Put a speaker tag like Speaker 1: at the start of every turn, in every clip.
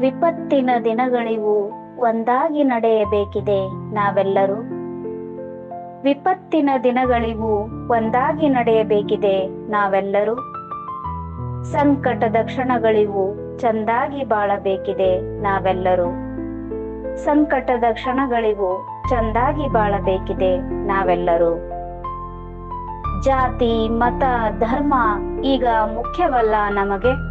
Speaker 1: ವಿಪತ್ತಿನ ದಿನಗಳಿವು ಒಂದಾಗಿ ನಡೆಯಬೇಕಿದೆ ನಾವೆಲ್ಲರೂ. ವಿಪತ್ತಿನ ದಿನಗಳಿವು ಒಂದಾಗಿ ನಡೆಯಬೇಕಿದೆ ನಾವೆಲ್ಲರೂ. ಸಂಕಟದ ಕ್ಷಣಗಳಿವು ಚಂದಾಗಿ ಬಾಳಬೇಕಿದೆ ನಾವೆಲ್ಲರೂ. ಸಂಕಟದ ಕ್ಷಣಗಳಿವು ಚಂದಾಗಿ ಬಾಳಬೇಕಿದೆ ನಾವೆಲ್ಲರೂ. ಜಾತಿ, ಮತ, ಧರ್ಮ ಈಗ ಮುಖ್ಯವಲ್ಲ ನಮಗೆ.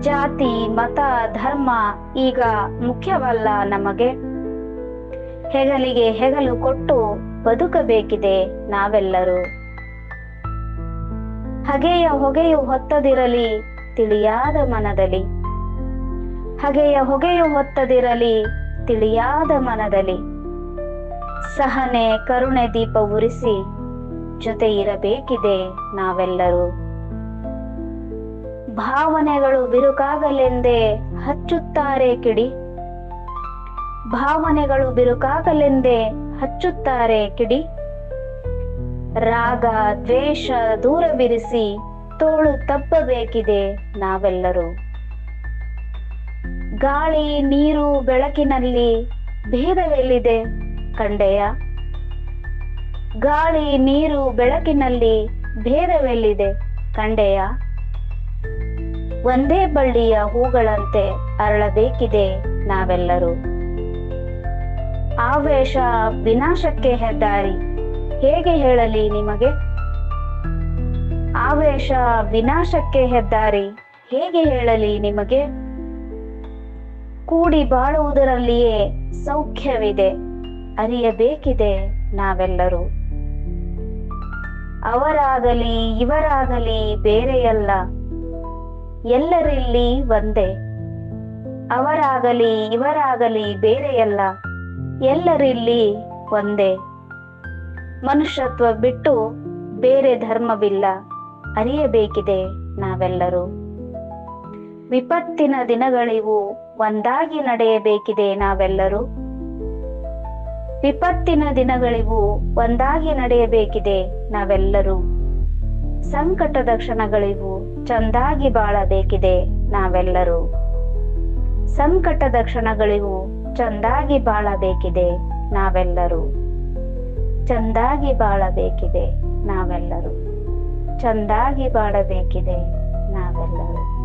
Speaker 1: ಜಾತಿ, ಮತ, ಧರ್ಮ ಈಗ ಮುಖ್ಯವಲ್ಲ ನಮಗೆ. ಹೆಗಲಿಗೆ ಹೆಗಲು ಕೊಟ್ಟು ಬದುಕಬೇಕಿದೆ ನಾವೆಲ್ಲರೂ. ಹಗೆಯ ಹೊಗೆಯು ಹೊತ್ತದಿರಲಿ ತಿಳಿಯಾದ ಮನದಲ್ಲಿ. ಹಗೆಯ ಹೊಗೆಯು ಹೊತ್ತದಿರಲಿ ತಿಳಿಯಾದ ಮನದಲ್ಲಿ. ಸಹನೆ, ಕರುಣೆ ದೀಪ ಉರಿಸಿ ಜೊತೆ ಇರಬೇಕಿದೆ ನಾವೆಲ್ಲರೂ. ಭಾವನೆಗಳು ಬಿರುಕಾಗಲೆಂದೇ ಹಚ್ಚುತ್ತಾರೆ ಕಿಡಿ. ಭಾವನೆಗಳು ಬಿರುಕಾಗಲೆಂದೇ ಹಚ್ಚುತ್ತಾರೆ ಕಿಡಿ. ರಾಗ, ದ್ವೇಷ ದೂರವಿರಿಸಿ ತೋಳು ತಪ್ಪಬೇಕಿದೆ ನಾವೆಲ್ಲರೂ. ಗಾಳಿ, ನೀರು ಬೆಳಕಿನಲ್ಲಿ ಭೇದವೆಲ್ಲಿದೆ ಕಂಡೆಯ? ಗಾಳಿ, ನೀರು ಬೆಳಕಿನಲ್ಲಿ ಭೇದವೆಲ್ಲಿದೆ ಕಂಡೆಯ? ಒಂದೇ ಬಳ್ಳಿಯ ಹೂಗಳಂತೆ ಅರಳಬೇಕಿದೆ ನಾವೆಲ್ಲರೂ. ಆವೇಶ ವಿನಾಶಕ್ಕೆ ಹೆದ್ದಾರಿ, ಹೇಗೆ ಹೇಳಲಿ ನಿಮಗೆ? ಆವೇಶ ವಿನಾಶಕ್ಕೆ ಹೆದ್ದಾರಿ, ಹೇಗೆ ಹೇಳಲಿ ನಿಮಗೆ? ಕೂಡಿ ಬಾಳುವುದರಲ್ಲಿಯೇ ಸೌಖ್ಯವಿದೆ, ಅರಿಯಬೇಕಿದೆ ನಾವೆಲ್ಲರೂ. ಅವರಾಗಲಿ, ಇವರಾಗಲಿ ಬೇರೆಯಲ್ಲ. ಎಲ್ಲರಿಲ್ಲಿ ಒಂದೇ. ಅವರಾಗಲಿ, ಇವರಾಗಲಿ ಬೇರೆಯಲ್ಲ. ಎಲ್ಲರಿಲ್ಲಿ ಒಂದೇ. ಮನುಷ್ಯತ್ವ ಬಿಟ್ಟು ಬೇರೆ ಧರ್ಮವಿಲ್ಲ. ಅರಿಯಬೇಕಿದೆ ನಾವೆಲ್ಲರೂ. ವಿಪತ್ತಿನ ದಿನಗಳಿವು ಒಂದಾಗಿ ನಡೆಯಬೇಕಿದೆ ನಾವೆಲ್ಲರೂ. ವಿಪತ್ತಿನ ದಿನಗಳಿವು ಒಂದಾಗಿ ನಡೆಯಬೇಕಿದೆ ನಾವೆಲ್ಲರೂ. ಸಂಕಟದ ಕ್ಷಣಗಳಿವು ಚಂದಾಗಿ ಬಾಳಬೇಕಿದೆ ನಾವೆಲ್ಲರೂ. ಸಂಕಟದ ಕ್ಷಣಗಳಿಗೂ ಚಂದಾಗಿ ಬಾಳಬೇಕಿದೆ ನಾವೆಲ್ಲರೂ. ಚಂದಾಗಿ ಬಾಳಬೇಕಿದೆ ನಾವೆಲ್ಲರೂ. ಚಂದಾಗಿ ಬಾಳಬೇಕಿದೆ ನಾವೆಲ್ಲರೂ.